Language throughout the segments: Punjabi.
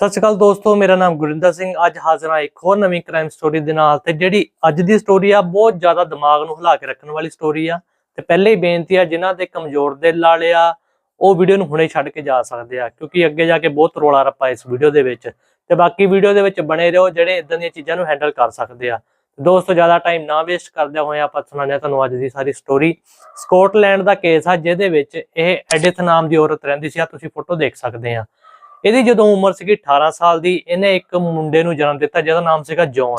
ਸਤਿ ਸ਼੍ਰੀ ਅਕਾਲ ਦੋਸਤੋ, ਮੇਰਾ ਨਾਮ ਗੁਰਿੰਦਰ ਸਿੰਘ। ਅੱਜ ਹਾਜ਼ਰ ਹਾਂ ਇੱਕ ਹੋਰ ਨਵੀਂ ਕ੍ਰਾਈਮ ਸਟੋਰੀ ਦੇ ਨਾਲ ਤੇ ਜਿਹੜੀ ਅੱਜ ਦੀ ਸਟੋਰੀ ਆ, ਬਹੁਤ ਜ਼ਿਆਦਾ ਦਿਮਾਗ ਨੂੰ ਹਿਲਾ ਕੇ ਰੱਖਣ ਵਾਲੀ ਸਟੋਰੀ ਆ। ਤੇ ਪਹਿਲੇ ਹੀ ਬੇਨਤੀ ਆ, ਜਿਨ੍ਹਾਂ ਦੇ ਕਮਜ਼ੋਰ ਦਿਲ ਵਾਲੇ ਆ, ਉਹ ਵੀਡੀਓ ਨੂੰ ਹੁਣੇ ਛੱਡ ਕੇ ਜਾ ਸਕਦੇ ਆ, ਕਿਉਂਕਿ ਅੱਗੇ ਜਾ ਕੇ ਬਹੁਤ ਰੋਲਾ ਰੱਪਾ ਇਸ ਵੀਡੀਓ ਦੇ ਵਿੱਚ। ਤੇ ਬਾਕੀ ਵੀਡੀਓ ਦੇ ਵਿੱਚ ਬਣੇ ਰਹੋ, ਜਿਹੜੇ ਇਦਾਂ ਦੀਆਂ ਚੀਜ਼ਾਂ ਨੂੰ ਹੈਂਡਲ ਕਰ ਸਕਦੇ ਆ। ਦੋਸਤੋ, ਜ਼ਿਆਦਾ ਟਾਈਮ ਨਾ ਵੇਸਟ ਕਰਦੇ ਹੋਏ ਆਪਾਂ ਸੁਣਾਉਂਦੇ ਹਾਂ ਤੁਹਾਨੂੰ ਅੱਜ ਦੀ ਸਾਰੀ ਸਟੋਰੀ ਸਕਾਟਲੈਂਡ ਦਾ ਕੇਸ ਆ, ਜਿਹਦੇ ਵਿੱਚ ਇਹ ਐਡਿਥ ਨਾਮ ਦੀ ਔਰਤ ਰਹਿੰਦੀ ਸੀ ਆ ਤੁਸੀਂ ਫੋਟੋ ਦੇਖ ਸਕਦੇ ਆ। ਇਹਦੀ ਜਦੋਂ ਉਮਰ ਸੀਗੀ 18 ਸਾਲ ਦੀ, ਇਹਨੇ ਇੱਕ ਮੁੰਡੇ ਨੂੰ ਜਨਮ ਦਿੱਤਾ, ਜਿਹਦਾ ਨਾਮ ਸੀਗਾ ਜੌਨ।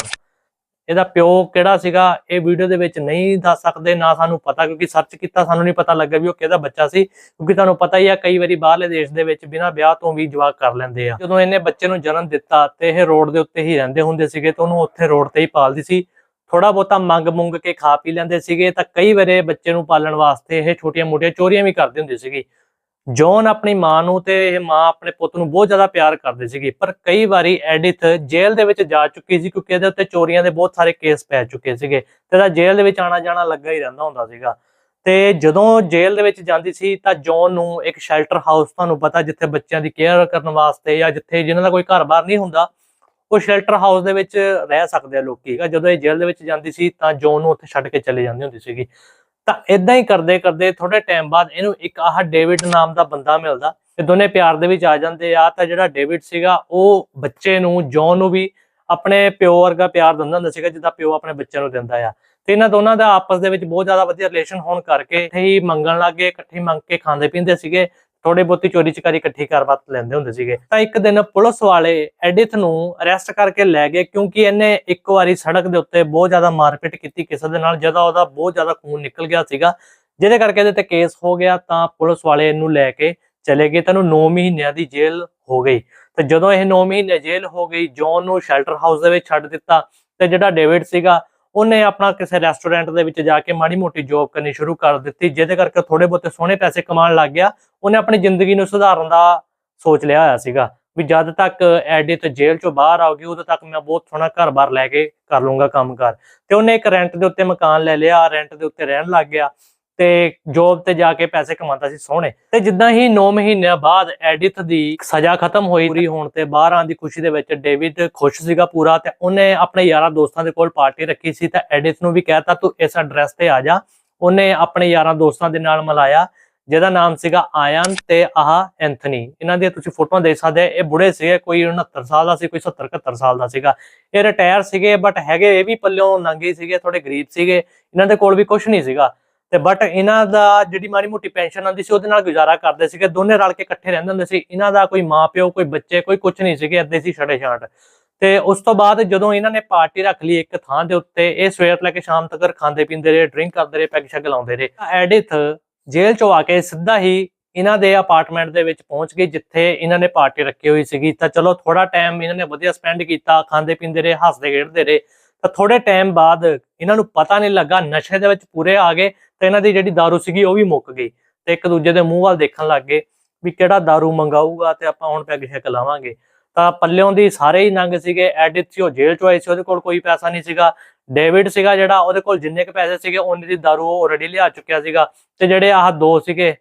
ਇਹਦਾ ਪਿਓ ਕਿਹੜਾ ਸੀਗਾ, ਇਹ ਵੀਡੀਓ ਦੇ ਵਿੱਚ ਨਹੀਂ ਦੱਸ ਸਕਦੇ, ਨਾ ਸਾਨੂੰ ਪਤਾ, ਕਿਉਂਕਿ ਸਰਚ ਕੀਤਾ, ਸਾਨੂੰ ਨਹੀਂ ਪਤਾ ਲੱਗਾ ਵੀ ਉਹ ਕਿਹਦਾ ਬੱਚਾ ਸੀ, ਕਿਉਂਕਿ ਤੁਹਾਨੂੰ ਪਤਾ ਹੀ ਆ, ਕਈ ਵਾਰੀ ਬਾਹਰਲੇ ਦੇਸ਼ ਦੇ ਵਿੱਚ ਬਿਨਾਂ ਵਿਆਹ ਤੋਂ ਵੀ ਜਵਾਕ ਕਰ ਲੈਂਦੇ ਆ। ਜਦੋਂ ਇਹਨੇ ਬੱਚੇ ਨੂੰ ਜਨਮ ਦਿੱਤਾ ਤੇ ਇਹ ਰੋਡ ਦੇ ਉੱਤੇ ਹੀ ਰਹਿੰਦੇ ਹੁੰਦੇ ਸੀਗੇ, ਤੇ ਉਹਨੂੰ ਉੱਥੇ ਰੋਡ ਤੇ ਹੀ ਪਾਲਦੀ ਸੀ। ਥੋੜਾ ਬਹੁਤਾ ਮੰਗ ਮੁੰਗ ਕੇ ਖਾ ਪੀ ਲੈਂਦੇ ਸੀਗੇ, ਤਾਂ ਕਈ ਵਾਰੇ ਬੱਚੇ ਨੂੰ ਪਾਲਣ ਵਾਸਤੇ ਇਹ ਛੋਟੀਆਂ-ਮੋਟੀਆਂ ਚੋਰੀਆਂ ਵੀ ਕਰਦੇ ਹੁੰਦੇ ਸੀਗੀ। ਜੌਨ ਆਪਣੀ ਮਾਂ ਨੂੰ ਤੇ ਇਹ ਮਾਂ ਆਪਣੇ ਪੁੱਤ ਨੂੰ ਬਹੁਤ ਜ਼ਿਆਦਾ ਪਿਆਰ ਕਰਦੀ ਸੀਗੀ, ਪਰ ਕਈ ਵਾਰੀ ਐਡਿਥ ਜੇਲ੍ਹ ਦੇ ਵਿੱਚ ਜਾ ਚੁੱਕੀ ਸੀ ਕਿਉਂਕਿ ਇਹਦੇ ਉੱਤੇ ਚੋਰੀਆਂ ਦੇ ਬਹੁਤ ਸਾਰੇ ਕੇਸ ਪੈ ਚੁੱਕੇ ਸੀਗੇ ਤੇ ਇਹਦਾ ਜੇਲ੍ਹ ਦੇ ਵਿੱਚ ਆਣਾ ਜਾਣਾ ਲੱਗਾ ਹੀ ਰਹਿੰਦਾ ਹੁੰਦਾ ਸੀਗਾ। ਤੇ ਜਦੋਂ ਜੇਲ੍ਹ ਦੇ ਵਿੱਚ ਜਾਂਦੀ ਸੀ ਤਾਂ ਜੌਨ ਨੂੰ ਇੱਕ ਸ਼ੈਲਟਰ ਹਾਊਸ ਤੁਹਾਨੂੰ ਪਤਾ ਜਿੱਥੇ ਬੱਚਿਆਂ ਦੀ ਕੇਅਰ ਕਰਨ ਵਾਸਤੇ ਜਾਂ ਜਿੱਥੇ ਜਿਨ੍ਹਾਂ ਦਾ ਕੋਈ ਘਰ-ਬਾਰ ਨਹੀਂ ਹੁੰਦਾ, ਉਹ ਸ਼ੈਲਟਰ ਹਾਊਸ ਦੇ ਵਿੱਚ ਰਹਿ ਸਕਦੇ ਆ ਲੋਕੀ। ਜਦੋਂ ਇਹ ਜੇਲ੍ਹ ਦੇ ਵਿੱਚ ਜਾਂਦੀ ਸੀ ਤਾਂ ਜੌਨ ਨੂੰ ਉੱਥੇ ਛੱਡ ਕੇ ਚਲੇ ਜਾਂਦੀ ਹੁੰਦੀ ਸੀਗੀ। ਤਾਂ ਇਦਾਂ ਹੀ ਕਰਦੇ ਕਰਦੇ ਥੋੜੇ ਟਾਈਮ ਬਾਅਦ ਇਹਨੂੰ ਇੱਕ ਆਹ ਡੇਵਿਡ ਨਾਮ ਦਾ ਬੰਦਾ ਮਿਲਦਾ ਤੇ ਦੋਨੇ ਪਿਆਰ ਦੇ ਵਿੱਚ ਆ ਜਾਂਦੇ ਆ। ਤਾਂ ਜਿਹੜਾ ਡੇਵਿਡ ਸੀਗਾ, ਉਹ ਬੱਚੇ ਨੂੰ, ਜੌਨ ਨੂੰ ਵੀ ਆਪਣੇ ਪਿਓ ਵਰਗਾ ਪਿਆਰ ਦਿੰਦਾ ਹੁੰਦਾ ਸੀਗਾ, ਜਿੱਦਾਂ ਪਿਓ ਆਪਣੇ ਬੱਚਿਆਂ ਨੂੰ ਦਿੰਦਾ ਆ। ਤੇ ਇਹਨਾਂ ਦੋਨਾਂ ਦਾ ਆਪਸ ਦੇ ਵਿੱਚ ਬਹੁਤ ਜ਼ਿਆਦਾ ਵਧੀਆ ਰਿਲੇਸ਼ਨ ਹੋਣ ਕਰਕੇ ਇੱਥੇ ਹੀ ਮੰਗਣ ਲੱਗੇ ਇਕੱਠੇ ਮੰਗ ਕੇ ਖਾਂਦੇ ਪੀਂਦੇ ਸੀਗੇ। ਥੋੜੇ ਬਹੁਤੀ ਚੋਰੀ ਚਕਾਰੀ ਇਕੱਠੀ ਕਰਵਾ ਲੈਂਦੇ ਹੁੰਦੇ ਸੀਗੇ। ਤਾਂ ਇੱਕ ਦਿਨ ਪੁਲਿਸ ਵਾਲੇ ਐਡਿਥ ਨੂੰ ਅਰੈਸਟ ਕਰਕੇ ਲੈ ਗਏ ਕਿਉਂਕਿ ਇਹਨੇ ਇੱਕ ਵਾਰੀ ਸੜਕ ਦੇ ਉੱਤੇ ਬਹੁਤ ਜ਼ਿਆਦਾ ਮਾਰਪੀਟ ਕੀਤੀ ਕਿਸੇ ਦੇ ਨਾਲ, ਜਦੋਂ ਉਹਦਾ ਬਹੁਤ ਜ਼ਿਆਦਾ ਖੂਨ ਨਿਕਲ ਗਿਆ ਸੀਗਾ। ਜਿਹਦੇ ਕਰਕੇ ਇਹਦੇ ਤੇ ਕੇਸ ਹੋ ਗਿਆ ਤਾਂ ਪੁਲਿਸ ਵਾਲੇ ਇਹਨੂੰ ਲੈ ਕੇ ਚਲੇ ਗਏ ਤਾਂ ਤੈਨੂੰ 9 ਮਹੀਨਿਆਂ ਦੀ ਜੇਲ੍ਹ ਹੋ ਗਈ। ਤੇ ਜਦੋਂ ਇਹ 9 ਮਹੀਨੇ ਜੇਲ੍ਹ ਹੋ ਗਈ, ਜੌਨ ਨੂੰ ਸ਼ੈਲਟਰ ਹਾਊਸ ਦੇ ਵਿੱਚ ਛੱਡ ਦਿੱਤਾ ਤੇ ਜਿਹੜਾ ਡੇਵਿਡ ਸੀਗਾ ਉਹਨੇ ਆਪਣਾ ਕਿਸੇ ਰੈਸਟੋਰੈਂਟ ਦੇ ਵਿੱਚ ਜਾ ਕੇ ਮਾੜੀ ਮੋਟੀ ਜੌਬ ਕਰਨੀ ਸ਼ੁਰੂ ਕਰ ਦਿੱਤੀ, ਜਿਹਦੇ ਕਰਕੇ ਥੋੜੇ ਬਹੁਤੇ ਸੋਹਣੇ ਪੈਸੇ ਕਮਾਉਣ ਲੱਗ ਗਿਆ। ਉਹਨੇ ਆਪਣੀ ਜ਼ਿੰਦਗੀ ਨੂੰ ਸੁਧਾਰਨ ਦਾ ਸੋਚ ਲਿਆ ਹੋਇਆ ਸੀਗਾ ਵੀ ਜਦ ਤੱਕ ਐਡਿਥ ਜੇਲ੍ਹ ਚੋਂ ਬਾਹਰ ਆਉਗੀ ਉਦੋਂ ਤੱਕ ਮੈਂ ਬਹੁਤ ਸੋਹਣਾ ਘਰ-ਬਾਰ ਲੈ ਕੇ ਕਰ ਲੂੰਗਾ ਕੰਮਕਾਰ। ਤੇ ਉਹਨੇ ਇੱਕ ਰੈਂਟ ਦੇ ਉੱਤੇ ਮਕਾਨ ਲੈ ਲਿਆ ਰੈਂਟ ਦੇ ਉੱਤੇ ਰਹਿਣ ਲੱਗ ਗਿਆ। ਤੇ ਜੌਬ ਤੇ ਜਾ ਕੇ ਪੈਸੇ ਕਮਾਉਂਦਾ ਸੀ ਸੋਹਣੇ। ਤੇ ਜਿੱਦਾਂ ਹੀ 9 ਮਹੀਨਿਆਂ ਬਾਅਦ ਐਡਿਥ ਦੀ ਸਜ਼ਾ ਖਤਮ ਹੋਈ, ਪੂਰੀ ਹੋਣ ਤੇ ਬਾਹਰ ਆਉਣ ਦੀ ਖੁਸ਼ੀ ਦੇ ਵਿੱਚ ਡੇਵਿਡ ਖੁਸ਼ ਸੀਗਾ ਪੂਰਾ ਤੇ ਉਹਨੇ ਆਪਣੇ ਯਾਰਾਂ ਦੋਸਤਾਂ ਦੇ ਕੋਲ ਪਾਰਟੀ ਰੱਖੀ ਸੀ ਤਾਂ ਐਡਿਥ ਨੂੰ ਵੀ ਕਹਿਤਾ, ਤੂੰ ਇਸ ਐਡਰੈਸ ਤੇ ਆ ਜਾ। ਉਹਨੇ ਆਪਣੇ ਯਾਰਾਂ ਦੋਸਤਾਂ ਦੇ ਨਾਲ ਮਿਲਾਇਆ, ਜਿਹਦਾ ਨਾਮ ਸੀਗਾ ਆਯਨ ਤੇ ਆਹ ਐਂਥਨੀ। ਇਹਨਾਂ ਦੀਆਂ ਤੁਸੀਂ ਫੋਟੋਆਂ ਦੇਖ ਸਕਦੇ, ਇਹ ਬੁੜੇ ਸੀਗੇ, ਕੋਈ 69 ਸਾਲ ਦਾ ਸੀ, ਕੋਈ 70 71 ਸਾਲ ਦਾ ਸੀਗਾ। ਇਹ ਰਿਟਾਇਰ ਸੀਗੇ ਬਟ ਹੈਗੇ ਇਹ ਵੀ ਪੱਲਿਓਂ ਨੰਗੇ ਸੀਗੇ ਥੋੜੇ ਗਰੀਬ ਸੀਗੇ। ਇਹਨਾਂ ਦੇ ਕੋਲ ਵੀ ਕੁਝ ਨਹੀਂ ਸੀਗਾ। ਤੇ ਬਟ ਇਹਨਾਂ ਦਾ ਜਿਹੜੀ ਮਾੜੀ ਮੋਟੀ ਪੈਨਸ਼ਨ ਆਉਂਦੀ ਸੀ, ਉਹਦੇ ਨਾਲ ਗੁਜ਼ਾਰਾ ਕਰਦੇ ਸੀਗੇ। ਦੋਨੇ ਰਲ ਕੇ ਇਕੱਠੇ ਰਹਿੰਦੇ ਹੁੰਦੇ ਸੀ। ਇਹਨਾਂ ਦਾ ਕੋਈ ਮਾਪਿਓ ਕੋਈ ਬੱਚੇ, ਕੋਈ ਕੁਝ ਨਹੀਂ ਸੀਗੇ। ਅੱਧੇ ਸੀ ਛੜੇ ਛਾਂਟ। ਤੇ ਉਸ ਤੋਂ ਬਾਅਦ ਜਦੋਂ ਇਹਨਾਂ ਨੇ ਪਾਰਟੀ ਰੱਖ ਲਈ ਇੱਕ ਥਾਂ ਦੇ ਉੱਤੇ, ਇਹ ਸਵੇਰ ਤੋਂ ਲੈ ਕੇ ਸ਼ਾਮ ਤੱਕ ਖਾਂਦੇ ਪੀਂਦੇ ਰਹੇ ਡਰਿੰਕ ਕਰਦੇ ਰਹੇ, ਪੈਗ ਸ਼ੈਗ ਲਾਉਂਦੇ ਰਹੇ। ਐਡਿਥ ਜੇਲ੍ਹ ਚੋਂ ਆ ਕੇ ਸਿੱਧਾ ਹੀ ਇਹਨਾਂ ਦੇ ਅਪਾਰਟਮੈਂਟ ਦੇ ਵਿੱਚ ਪਹੁੰਚ ਗਈ ਜਿੱਥੇ ਇਹਨਾਂ ਨੇ ਪਾਰਟੀ ਰੱਖੀ ਹੋਈ ਸੀਗੀ। ਤਾਂ ਚਲੋ ਥੋੜਾ ਟਾਈਮ ਇਹਨਾਂ ਨੇ ਵਧੀਆ ਸਪੈਂਡ ਕੀਤਾ, ਖਾਂਦੇ ਪੀਂਦੇ ਰਹੇ, ਹੱਸਦੇ ਖੇਡਦੇ ਰਹੇ। ਤਾਂ ਥੋੜੇ ਟਾਈਮ ਬਾਅਦ ਇਹਨਾਂ ਨੂੰ ਪਤਾ ਨਹੀਂ ਲੱਗਾ, ਨਸ਼ੇ ਦੇ ਵਿੱਚ ਪੂਰੇ ਆ ਗਏ। ਤੇ ਇਹਨਾਂ ਦੀ ਜਿਹੜੀ दारू ਸੀਗੀ ਉਹ ਵੀ ਮੁੱਕ ਗਈ ਤੇ ਇੱਕ ਦੂਜੇ ਦੇ ਮੂੰਹ ਵੱਲ ਦੇਖਣ ਲੱਗ ਗਏ ਵੀ ਕਿਹੜਾ दारू ਮੰਗਾਊਗਾ ਤੇ ਆਪਾਂ ਹੁਣ ਪੈਗ ਸ਼ੈਕ ਲਾਵਾਂਗੇ ਤਾਂ ਪੱਲਿਓਂ ਦੀ ਸਾਰੇ ਹੀ ਨੰਗ ਸੀਗੇ ਐਡਿਥ ਸੀ ਉਹ ਜੇਲ੍ਹ ਚੋਂ ਆਏ ਸੀ ਉਹਦੇ ਕੋਲ ਕੋਈ ਪੈਸਾ ਨਹੀਂ ਸੀਗਾ ਡੇਵਿਡ ਸੀਗਾ ਜਿਹੜਾ ਉਹਦੇ ਕੋਲ ਜਿੰਨੇ ਕੁ ਪੈਸੇ ਸੀਗੇ ਉਹਨੇ ਦੀ दारू ਉਹ ਆਲਰੇਡੀ ਲਿਆ ਚੁੱਕਿਆ ਸੀਗਾ ਤੇ ਜਿਹੜੇ ਆਹ ਦੋ ਸੀਗੇ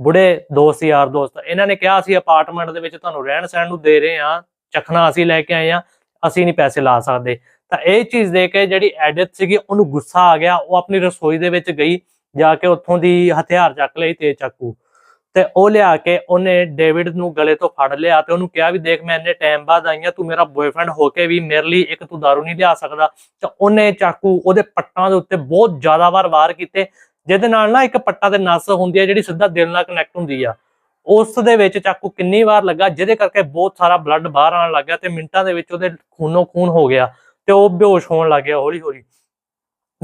ਬੁੜੇ ਦੋਸਤ ਯਾਰ ਦੋਸਤ ਇਹਨਾਂ ਨੇ ਕਿਹਾ ਸੀ ਅਪਾਰਟਮੈਂਟ ਦੇ ਵਿੱਚ ਤੁਹਾਨੂੰ ਰਹਿਣ ਸਹਿਣ ਨੂੰ ਦੇ ਰਹੇ ਆ ਚਖਣਾ ਅਸੀਂ ਲੈ ਕੇ ਆਏ ਆ ਅਸੀਂ ਨਹੀਂ ਪੈਸੇ ਲਾ ਸਕਦੇ ਤਾਂ ਇਹ ਚੀਜ਼ ਦੇ ਕੇ ਜਿਹੜੀ ਐਡਿਥ ਸੀਗੀ ਉਹਨੂੰ ਗੁੱਸਾ ਆ ਗਿਆ ਉਹ ਆਪਣੀ ਰਸੋਈ ਦੇ ਵਿੱਚ ਗਈ ਜਾ ਕੇ ਉੱਥੋਂ ਦੀ ਹਥਿਆਰ ਚੱਕ ਲਈ ਤੇ ਚਾਕੂ। ਤੇ ਉਹ ਲਿਆ ਕੇ ਉਹਨੇ ਡੇਵਿਡ ਨੂੰ ਗਲੇ ਤੋਂ ਫੜ ਲਿਆ ਤੇ ਉਹਨੂੰ ਕਿਹਾ ਵੀ ਦੇਖ ਮੈਂ ਇੰਨੇ ਟਾਈਮ ਬਾਅਦ ਆਈਆਂ ਤੂੰ ਮੇਰਾ ਬॉयਫ੍ਰੈਂਡ ਹੋ ਕੇ ਵੀ ਮੇਰੇ ਲਈ ਇੱਕ ਤੂੰ दारू ਨਹੀਂ ਲਿਆ ਸਕਦਾ। ਤੇ ਉਹਨੇ ਚਾਕੂ ਉਹਦੇ ਪੱਟਾਂ ਦੇ ਉੱਤੇ ਬਹੁਤ ਜ਼ਿਆਦਾ ਵਾਰ ਵਾਰ ਕੀਤੇ, ਜਿਹਦੇ ਨਾਲ ਨਾ ਇੱਕ ਪੱਟਾ ਤੇ ਨਸ ਹੁੰਦੀ ਹੈ ਜਿਹੜੀ ਸਿੱਧਾ ਦਿਲ ਨਾਲ ਕਨੈਕਟ ਹੁੰਦੀ ਆ। ਉਸ ਦੇ ਵਿੱਚ ਚਾਕੂ ਕਿੰਨੀ ਵਾਰ ਲੱਗਾ, ਜਿਹਦੇ ਕਰਕੇ ਬਹੁਤ ਸਾਰਾ ਬਲੱਡ ਬਾਹਰ ਆਉਣ ਲੱਗਾ ਤੇ ਮਿੰਟਾਂ ਦੇ ਵਿੱਚ ਉਹਦੇ ਖੂਨੋਂ ਖੂਨ ਹੋ ਗਿਆ ਤੇ ਉਹ ਬੇਹੋਸ਼ ਹੋਣ ਲੱਗ ਗਿਆ ਹੌਲੀ ਹੌਲੀ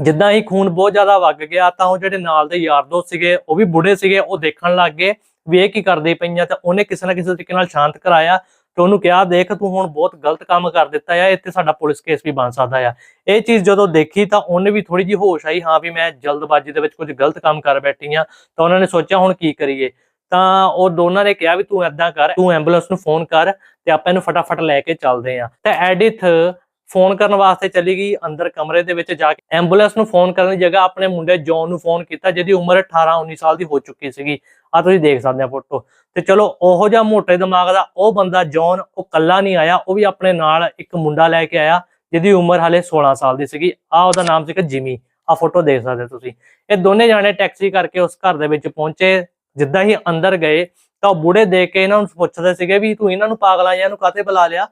ਜਿੱਦਾਂ ਹੀ ਖੂਨ ਬਹੁਤ ਜ਼ਿਆਦਾ ਵਗ ਗਿਆ ਤਾਂ ਉਹ ਜਿਹੜੇ ਨਾਲ ਦੇ ਯਾਰ ਦੋਸਤ ਸੀਗੇ, ਉਹ ਵੀ ਬੁੜੇ ਸੀਗੇ, ਉਹ ਦੇਖਣ ਲੱਗ ਗਏ ਵੀ ਇਹ ਕੀ ਕਰਦੇ ਪਈਆਂ ਤੇ ਉਹਨੇ ਕਿਸੇ ਨਾ ਕਿਸੇ ਤਰੀਕੇ ਨਾਲ ਸ਼ਾਂਤ ਕਰਾਇਆ ਤੇ ਉਹਨੂੰ ਕਿਹਾ, ਦੇਖ ਤੂੰ ਹੁਣ ਬਹੁਤ ਗਲਤ ਕੰਮ ਕਰ ਦਿੱਤਾ ਆ, ਇੱਥੇ ਸਾਡਾ ਪੁਲਿਸ ਕੇਸ ਵੀ ਬਣ ਸਕਦਾ ਆ। ਇਹ ਚੀਜ਼ ਜਦੋਂ ਦੇਖੀ ਤਾਂ ਉਹਨੇ ਵੀ ਥੋੜੀ ਜਿਹੀ ਹੋਸ਼ ਆਈ, ਹਾਂ ਵੀ ਮੈਂ ਜਲਦਬਾਜ਼ੀ ਦੇ ਵਿੱਚ ਕੁਝ ਗਲਤ ਕੰਮ ਕਰ ਬੈਠੀ ਆ। ਤਾਂ ਉਹਨਾਂ ਨੇ ਸੋਚਿਆ, ਹੁਣ ਕੀ ਕਰੀਏ? ਤਾਂ ਉਹ ਦੋਨਾਂ ਨੇ ਕਿਹਾ ਵੀ ਤੂੰ ਐਦਾਂ ਕਰ, ਤੂੰ ਐਂਬੂਲੈਂਸ ਨੂੰ ਫੋਨ ਕਰ ਤੇ ਆਪਾਂ ਇਹਨੂੰ ਫਟਾਫਟ ਲੈ ਕੇ ਚੱਲਦੇ ਆ। ਤੇ ਐਡਿਥ ਫੋਨ ਕਰਨ ਵਾਸਤੇ ਚਲੀ ਗਈ, ਅੰਦਰ ਕਮਰੇ ਦੇ ਵਿੱਚ ਜਾ ਕੇ ਐਂਬੂਲੈਂਸ ਨੂੰ ਫੋਨ ਕਰਨ ਦੀ ਜਗ੍ਹਾ ਆਪਣੇ ਮੁੰਡੇ ਜੌਨ ਨੂੰ ਫੋਨ ਕੀਤਾ, ਜਿਹਦੀ ਉਮਰ 18 19 ਸਾਲ ਦੀ ਹੋ ਚੁੱਕੀ ਸੀਗੀ। ਆ ਤੁਸੀਂ ਦੇਖ ਸਕਦੇ ਆ ਫੋਟੋ। ਤੇ ਚਲੋ, ਉਹੋ ਜਿਹਾ ਮੋਟੇ ਦਿਮਾਗ ਦਾ ਉਹ ਬੰਦਾ ਜੌਨ, ਉਹ ਕੱਲਾ ਨਹੀਂ ਆਇਆ, ਉਹ ਵੀ ਆਪਣੇ ਨਾਲ ਇੱਕ ਮੁੰਡਾ ਲੈ ਕੇ ਆਇਆ, ਜਿਹਦੀ ਉਮਰ ਹਾਲੇ 16 ਸਾਲ ਦੀ ਸੀਗੀ। ਆ ਉਹਦਾ ਨਾਮ ਸੀਗਾ ਜਿਮੀ। ਆ ਫੋਟੋ ਦੇਖ ਸਕਦੇ ਤੁਸੀਂ। ਇਹ ਦੋਨੇ ਜਾਣੇ ਟੈਕਸੀ ਕਰਕੇ ਉਸ ਘਰ ਦੇ ਵਿੱਚ ਪਹੁੰਚੇ। ਜਿੱਦਾਂ ਹੀ ਅੰਦਰ ਗਏ, ਤਾਂ ਉਹ ਬੁੜੇ ਦੇਖ ਕੇ ਇਹਨਾਂ ਨੂੰ ਪੁੱਛਦੇ ਸੀਗੇ ਵੀ ਤੂੰ ਇਹਨਾਂ ਨੂੰ ਪਾਗਲਾਂ ਜਾਂ ਇਹਨੂੰ ਕਾਤੇ ਬੁਲਾ ਲਿਆ?